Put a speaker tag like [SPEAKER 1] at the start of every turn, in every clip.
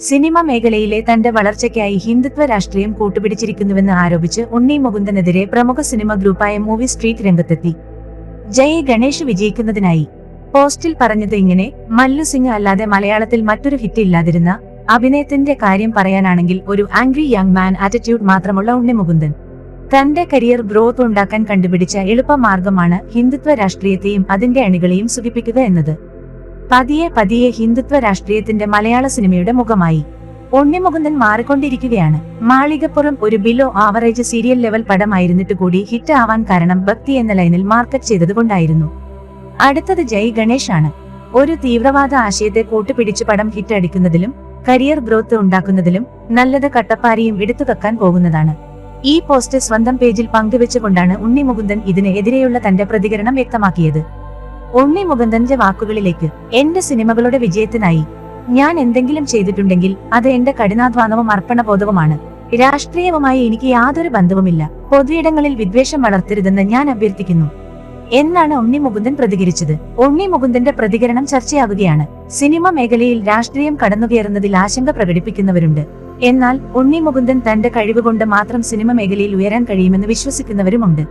[SPEAKER 1] Cinema മേഖലയിലെ തന്റെ വളർച്ചയ്ക്കായി ഹിന്ദുത്വ രാഷ്ട്രീയം കൂട്ടുപിടിച്ചിരിക്കുന്നുവെന്ന് ആരോപിച്ച് ഉണ്ണി മുകുന്ദനെതിരെ പ്രമുഖ സിനിമ ഗ്രൂപ്പായ മൂവി സ്ട്രീറ്റ് രംഗത്തെത്തി. ജയ് ഗണേഷ് വിജയിക്കുന്നതിനായി. പോസ്റ്റിൽ പറഞ്ഞത് ഇങ്ങനെ മല്ലു സിംഗ് അല്ലാതെ മലയാളത്തിൽ മറ്റൊരു ഹിറ്റ് ഇല്ലാതിരുന്ന അഭിനയത്തിന്റെ കാര്യം പറയാനാണെങ്കിൽ ഒരു ആംഗ്രി യങ് മാൻ ആറ്റിറ്റ്യൂഡ് മാത്രമുള്ള ഉണ്ണി മുകുന്ദൻ. തന്റെ കരിയർ ഗ്രോത്ത് ഉണ്ടാക്കാൻ കണ്ടുപിടിച്ച എളുപ്പമാർഗമാണ് ഹിന്ദുത്വ രാഷ്ട്രീയത്തെയും അതിന്റെ അണികളെയും സുഖിപ്പിക്കുക എന്നത്. പതിയെ പതിയെ ഹിന്ദുത്വ രാഷ്ട്രീയത്തിന്റെ മലയാള സിനിമയുടെ മുഖമായി. ഉണ്ണിമുകുന്ദൻ മാറിക്കൊണ്ടിരിക്കുകയാണ്. മാളികപ്പുറം ഒരു ബിലോ ആവറേജ് സീരിയൽ ലെവൽ പടമായിരുന്നിട്ട് കൂടി ഹിറ്റ് ആവാൻ കാരണം ഭക്തി എന്ന ലൈനിൽ മാർക്കറ്റ് ചെയ്തതുകൊണ്ടായിരുന്നു അടുത്തത് ജയ് ഗണേഷ് ആണ് ഒരു തീവ്രവാദ ആശയത്തെ കൂട്ടുപിടിച്ച് പടം ഹിറ്റ് അടിക്കുന്നതിലും കരിയർ ഗ്രോത്ത് ഉണ്ടാക്കുന്നതിലും നല്ലത് കട്ടപ്പാരിയും എടുത്തു വെക്കാൻ പോകുന്നതാണ്. ഈ പോസ്റ്റ് സ്വന്തം പേജിൽ പങ്കുവെച്ചുകൊണ്ടാണ് ഉണ്ണി മുകുന്ദൻ ഇതിന് എതിരെയുള്ള തന്റെ പ്രതികരണം വ്യക്തമാക്കിയത്. ഉണ്ണി മുകുന്ദന്റെ വാക്കുകളിലേക്ക് എന്റെ സിനിമകളുടെ വിജയത്തിനായി ഞാൻ എന്തെങ്കിലും ചെയ്തിട്ടുണ്ടെങ്കിൽ അത് എന്റെ കഠിനാധ്വാനവും അർപ്പണബോധവുമാണ്. രാഷ്ട്രീയവുമായി എനിക്ക് യാതൊരു ബന്ധവുമില്ല. പൊതുയിടങ്ങളിൽ വിദ്വേഷം വളർത്തരുതെന്ന് ഞാൻ അഭ്യർത്ഥിക്കുന്നു. എന്നാണ് ഉണ്ണി മുകുന്ദൻ പ്രതികരിച്ചത്. ഉണ്ണി മുകുന്ദന്റെ പ്രതികരണം ചർച്ചയാവുകയാണ്. സിനിമ മേഖലയിൽ രാഷ്ട്രീയം കടന്നുകയറുന്നതിൽ ആശങ്ക പ്രകടിപ്പിക്കുന്നവരുണ്ട്. എന്നാൽ ഉണ്ണി മുകുന്ദൻ തന്റെ കഴിവുകൊണ്ട് മാത്രം സിനിമ മേഖലയിൽ ഉയരാൻ കഴിയുമെന്ന് വിശ്വസിക്കുന്നവരുമുണ്ട്.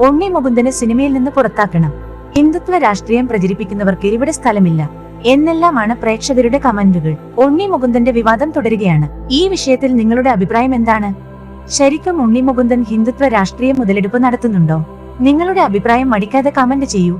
[SPEAKER 1] ഉണ്ണി മുകുന്ദനെ സിനിമയിൽ നിന്ന് പുറത്താക്കണം. ഹിന്ദുത്വ രാഷ്ട്രീയം പ്രചരിപ്പിക്കുന്നവർക്ക് ഇവിടെ സ്ഥലമില്ല എന്നെല്ലാമാണ് പ്രേക്ഷകരുടെ കമന്റുകൾ. ഉണ്ണി മുകുന്ദന്റെ വിവാദം തുടരുകയാണ്. ഈ വിഷയത്തിൽ നിങ്ങളുടെ അഭിപ്രായം എന്താണ്? ശരിക്കും ഉണ്ണി മുകുന്ദൻ ഹിന്ദുത്വ രാഷ്ട്രീയം മുതലെടുപ്പ് നടത്തുന്നുണ്ടോ? നിങ്ങളുടെ അഭിപ്രായം മടിക്കാതെ കമന്റ് ചെയ്യൂ.